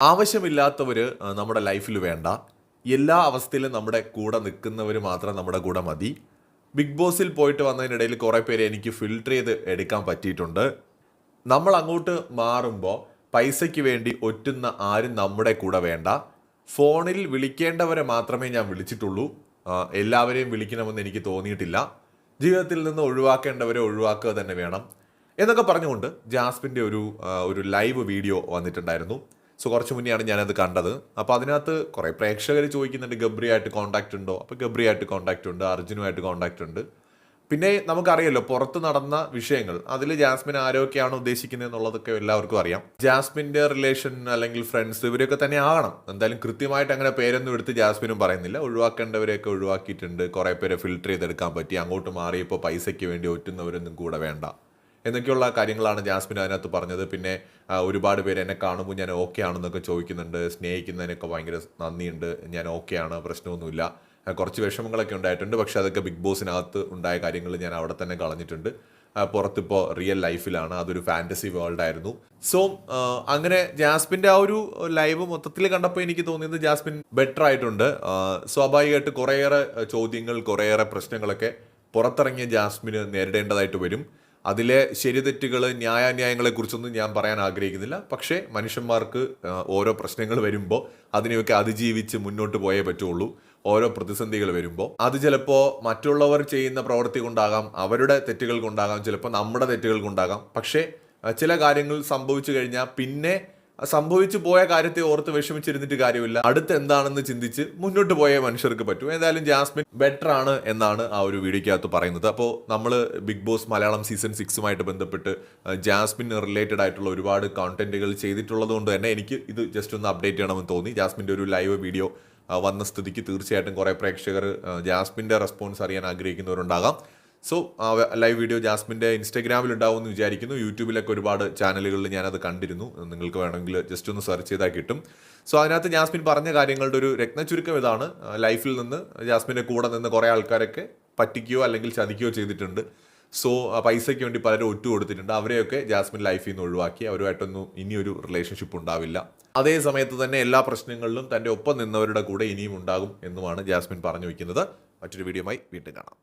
ആവശ്യമില്ലാത്തവർ നമ്മുടെ ലൈഫിൽ വേണ്ട. എല്ലാ അവസ്ഥയിലും നമ്മുടെ കൂടെ നിൽക്കുന്നവർ മാത്രം നമ്മുടെ കൂടെ മതി. ബിഗ് ബോസിൽ പോയിട്ട് വന്നതിനിടയിൽ കുറേ പേര് എനിക്ക് ഫിൽട്ടർ ചെയ്ത് എടുക്കാൻ പറ്റിയിട്ടുണ്ട്. നമ്മൾ അങ്ങോട്ട് മാറുമ്പോൾ പൈസയ്ക്ക് വേണ്ടി ഒറ്റുന്ന ആരും നമ്മുടെ കൂടെ വേണ്ട. ഫോണിൽ വിളിക്കേണ്ടവരെ മാത്രമേ ഞാൻ വിളിച്ചിട്ടുള്ളൂ. എല്ലാവരെയും വിളിക്കണമെന്ന് എനിക്ക് തോന്നിയിട്ടില്ല. ജീവിതത്തിൽ നിന്ന് ഒഴിവാക്കേണ്ടവരെ ഒഴിവാക്കുക തന്നെ വേണം. എന്നൊക്കെ പറഞ്ഞുകൊണ്ട് ജാസ്മിന്റെ ഒരു ഒരു ലൈവ് വീഡിയോ വന്നിട്ടുണ്ടായിരുന്നു. സോ കുറച്ച് മുന്നെയാണ് ഞാനത് കണ്ടത്. അപ്പോൾ അതിനകത്ത് കുറേ പ്രേക്ഷകർ ചോദിക്കുന്നുണ്ട് ഗബ്രിയായിട്ട് കോൺടാക്റ്റ് ഉണ്ടോ? അപ്പോൾ ഗബ്രിയായിട്ട് കോൺടാക്റ്റ് ഉണ്ട് അർജുനുമായിട്ട് കോൺടാക്റ്റ് ഉണ്ട്. പിന്നെ നമുക്കറിയാമല്ലോ പുറത്ത് നടന്ന വിഷയങ്ങൾ അതിൽ ജാസ്മിൻ ആരൊക്കെയാണ് ഉദ്ദേശിക്കുന്നത് എന്നുള്ളതൊക്കെ എല്ലാവർക്കും അറിയാം. ജാസ്മിന്റെ റിലേഷൻ അല്ലെങ്കിൽ ഫ്രണ്ട്സ് ഇവരൊക്കെ തന്നെ ആകണം. എന്തായാലും കൃത്യമായിട്ട് അങ്ങനെ പേരൊന്നും എടുത്ത് ജാസ്മിനും പറയുന്നില്ല. ഒഴിവാക്കേണ്ടവരെയൊക്കെ ഒഴിവാക്കിയിട്ടുണ്ട്. കുറേ പേരെ ഫിൽട്ടർ ചെയ്തെടുക്കാൻ പറ്റി. അങ്ങോട്ട് മാറിയപ്പോൾ പൈസയ്ക്ക് വേണ്ടി ഒറ്റുന്നവരൊന്നും കൂടെ വേണ്ട. എന്നൊക്കെയുള്ള കാര്യങ്ങളാണ് ജാസ്മിൻ അതിനകത്ത് പറഞ്ഞത്. പിന്നെ ഒരുപാട് പേര് എന്നെ കാണുമ്പോൾ ഞാൻ ഓക്കെ ആണെന്നൊക്കെ ചോദിക്കുന്നുണ്ട്. സ്നേഹിക്കുന്നതിനൊക്കെ ഭയങ്കര നന്ദിയുണ്ട്. ഞാൻ ഓക്കെ ആണ് പ്രശ്നമൊന്നുമില്ല. കുറച്ച് വിഷമങ്ങളൊക്കെ ഉണ്ടായിട്ടുണ്ട്. പക്ഷേ അതൊക്കെ ബിഗ് ബോസിനകത്ത് ഉണ്ടായ കാര്യങ്ങൾ ഞാൻ അവിടെ തന്നെ കളഞ്ഞിട്ടുണ്ട്. പുറത്തിപ്പോൾ റിയൽ ലൈഫിലാണ് അതൊരു ഫാന്റസി വേൾഡ് ആയിരുന്നു. സോ അങ്ങനെ ജാസ്മിന്റെ ആ ഒരു ലൈവ് മൊത്തത്തിൽ കണ്ടപ്പോൾ എനിക്ക് തോന്നിയത് ജാസ്മിൻ ബെറ്റർ ആയിട്ടുണ്ട്. സ്വാഭാവികമായിട്ട് കുറേയേറെ ചോദ്യങ്ങൾ കുറേയേറെ പ്രശ്നങ്ങളൊക്കെ പുറത്തിറങ്ങിയ ജാസ്മിന് നേരിടേണ്ടതായിട്ട് വരും. അതിലെ ശരിതെറ്റുകൾ ന്യായാന്യായങ്ങളെക്കുറിച്ചൊന്നും ഞാൻ പറയാൻ ആഗ്രഹിക്കുന്നില്ല. പക്ഷേ മനുഷ്യന്മാർക്ക് ഓരോ പ്രശ്നങ്ങൾ വരുമ്പോൾ അതിനെയൊക്കെ അതിജീവിച്ച് മുന്നോട്ട് പോയേ പറ്റുള്ളൂ. ഓരോ പ്രതിസന്ധികൾ വരുമ്പോൾ അത് ചിലപ്പോൾ മറ്റുള്ളവർ ചെയ്യുന്ന പ്രവൃത്തി കൊണ്ടാകാം അവരുടെ തെറ്റുകൾ കൊണ്ടാകാം ചിലപ്പോൾ നമ്മുടെ തെറ്റുകൾ കൊണ്ടാകാം. പക്ഷേ ചില കാര്യങ്ങൾ സംഭവിച്ചു കഴിഞ്ഞാൽ പിന്നെ സംഭവിച്ചു പോയ കാര്യത്തെ ഓർത്ത് വിഷമിച്ചിരുന്നിട്ട് കാര്യമില്ല. അടുത്ത് എന്താണെന്ന് ചിന്തിച്ച് മുന്നോട്ട് പോയ മനുഷ്യർക്ക് പറ്റും. എന്തായാലും ജാസ്മിൻ ബെറ്റർ ആണ് എന്നാണ് ആ ഒരു വീഡിയോക്കകത്ത് പറയുന്നത്. അപ്പോൾ നമ്മൾ ബിഗ് ബോസ് മലയാളം സീസൺ സിക്സുമായിട്ട് ബന്ധപ്പെട്ട് ജാസ്മിൻ റിലേറ്റഡ് ആയിട്ടുള്ള ഒരുപാട് കോണ്ടന്റുകൾ ചെയ്തിട്ടുള്ളത് കൊണ്ട് തന്നെ എനിക്ക് ഇത് ജസ്റ്റ് ഒന്ന് അപ്ഡേറ്റ് ചെയ്യണമെന്ന് തോന്നി. ജാസ്മിന്റെ ഒരു ലൈവ് വീഡിയോ വന്ന സ്ഥിതിക്ക് തീർച്ചയായിട്ടും കുറേ പ്രേക്ഷകർ ജാസ്മിന്റെ റെസ്പോൺസ് അറിയാൻ ആഗ്രഹിക്കുന്നവരുണ്ടാകാം. സോ ലൈവ് വീഡിയോ ജാസ്മിന്റെ ഇൻസ്റ്റാഗ്രാമിൽ ഉണ്ടാവും എന്ന് വിചാരിക്കുന്നു. യൂട്യൂബിലൊക്കെ ഒരുപാട് ചാനലുകളിൽ ഞാനത് കണ്ടിരുന്നു. നിങ്ങൾക്ക് വേണമെങ്കിൽ ജസ്റ്റ് ഒന്ന് സെർച്ച് ചെയ്താൽ കിട്ടും. സോ അതിനകത്ത് ജാസ്മിൻ പറഞ്ഞ കാര്യങ്ങളുടെ ഒരു രത്നചുരുക്കം ഇതാണ്. ലൈഫിൽ നിന്ന് ജാസ്മിന്റെ കൂടെ നിന്ന് കുറേ ആൾക്കാരൊക്കെ പറ്റിക്കുകയോ അല്ലെങ്കിൽ ചതിക്കുകയോ ചെയ്തിട്ടുണ്ട്. സോ പൈസയ്ക്ക് വേണ്ടി പലരും ഒറ്റ കൊടുത്തിട്ടുണ്ട്. അവരെയൊക്കെ ജാസ്മിൻ ലൈഫിൽ നിന്ന് ഒഴിവാക്കി. അവരുമായിട്ടൊന്നും ഇനിയൊരു റിലേഷൻഷിപ്പ് ഉണ്ടാവില്ല. അതേ സമയത്ത് തന്നെ എല്ലാ പ്രശ്നങ്ങളിലും തന്റെ ഒപ്പം നിന്നവരുടെ കൂടെ ഇനിയും ഉണ്ടാകും എന്നുമാണ് ജാസ്മിൻ പറഞ്ഞു വയ്ക്കുന്നത് മറ്റൊരു വീഡിയോയുമായി വീണ്ടും കാണാം.